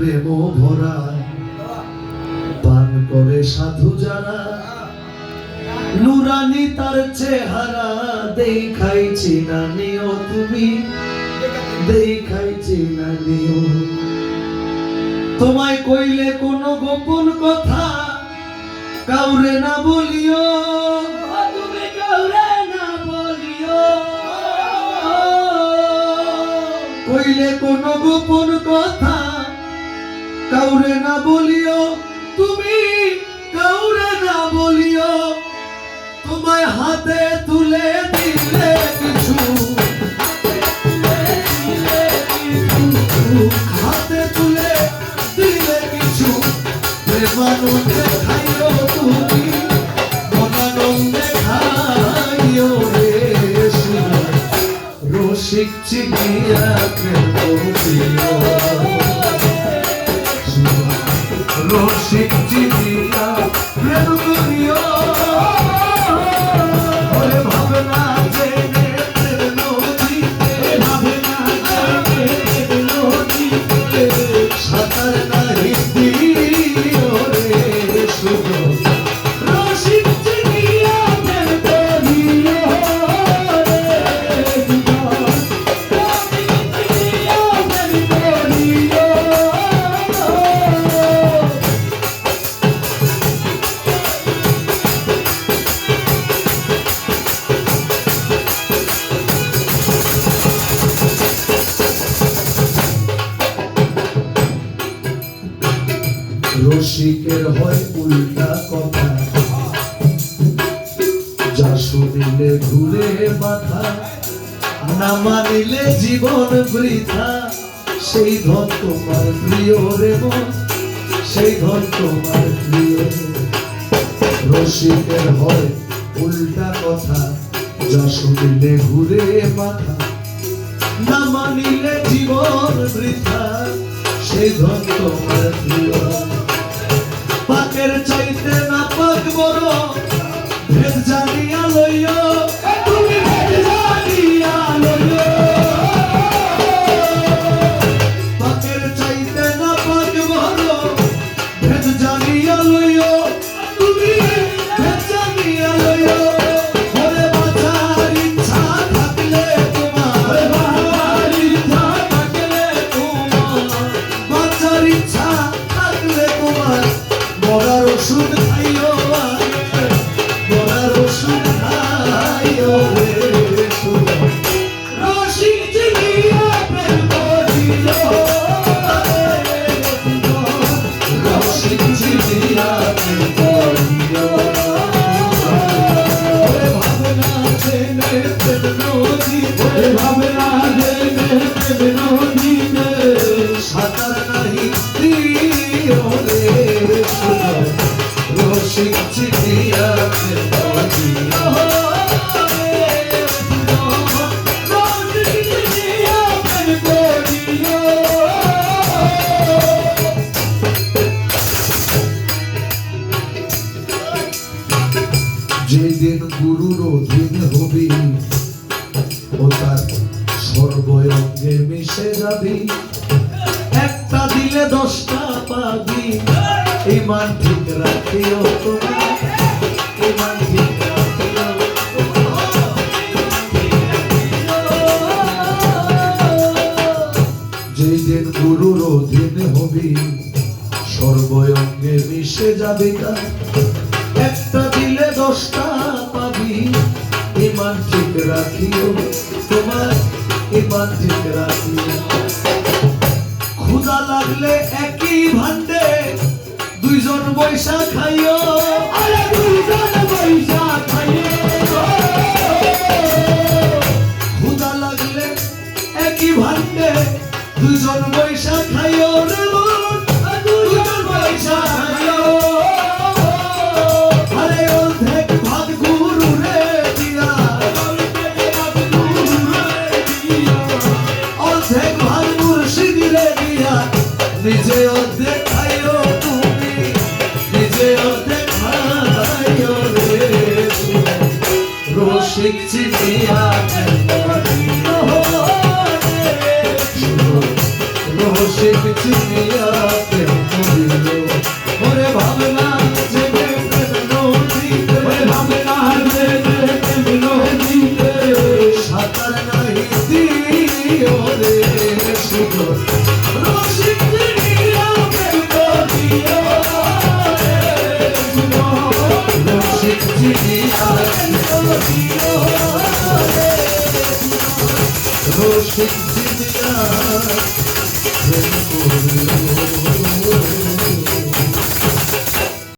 প্রেম ভরা, পান করে সাধু যারা, নুরানি তার চেহারা দেখাইছি না নিও তুমি দেখাইছি না নিও। তোমায় কইলে কোনো গোপন কথা কাউরে না বলিও। বলিও, তুমি কাউরে না বলিও, তোমায় হাতে তুলে দিলে কিছু। হাতে তুলে দিলে কিছু। প্রেমানন্দে রসিকের হয় উল্টা কথা। যা শুনিলে ঘুরে মাথা না মানিলে জীবন বৃথা। সেই ধন তোমার প্রিয় রে সেই ধন তোমার প্রিয় রসিকের হয় উল্টা কথা, যা শুনিলে ঘুরে মাথা না মানিলে জীবন বৃথা। সেই ধন তোমার যেদিন গুরুর অধীন হবি ও তার সর্বঙ্গে মিশে যাবি। একটা দিলে দশটা পাবি। ইমান ঠিক গুরুর অধীন হবি সর্বঙ্গে মিশে যাবি তার একটা দিলে দশটা পাবি। ইমান ঠিক রাখিও তোমার। ইমান ঠিক রাখিও। ক্ষুদা লাগলে একই ভান্ডে দুইজন বৈশা খাইও। আরে দুইজন বৈশা খাইও। ক্ষুদা লাগলে একই ভান্ডে দুইজন বৈশা খাইও রে দুইজন বৈশা খাইও। আরে অর্ধেক ভাগ গুরু রে দিয়া। অর্ধেক ভাগ মুর্শিদ রে দিয়া। নিজে অর্ধেক চিনিয়া করিল ওরে ভাবনা যে প্রেম নদীতে ওরে ভাবনা যে প্রেম নদীতে